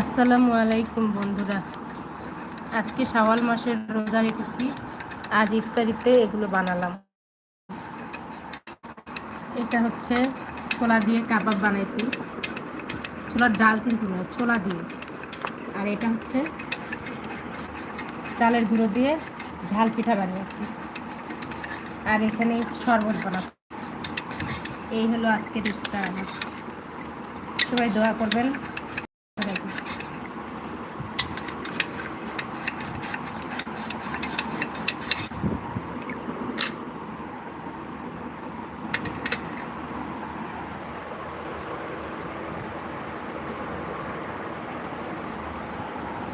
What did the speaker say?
আসসালামু আলাইকুম বন্ধুরা। আজকে শাওয়াল মাসের রোজা রেখেছি। আজ ইফতারিতে এগুলো বানালাম। এটা হচ্ছে ছোলা দিয়ে কাবাব বানাইছি। ছোলার ডাল কিন্তু নয়, ছোলা দিয়ে। আর এটা হচ্ছে চালের গুঁড়ো দিয়ে ঝাল পিঠা বানিয়েছি। আর এখানে শরবত বানাচ্ছি। এই হলো আজকের ইফতার। সবাই দোয়া করবেন।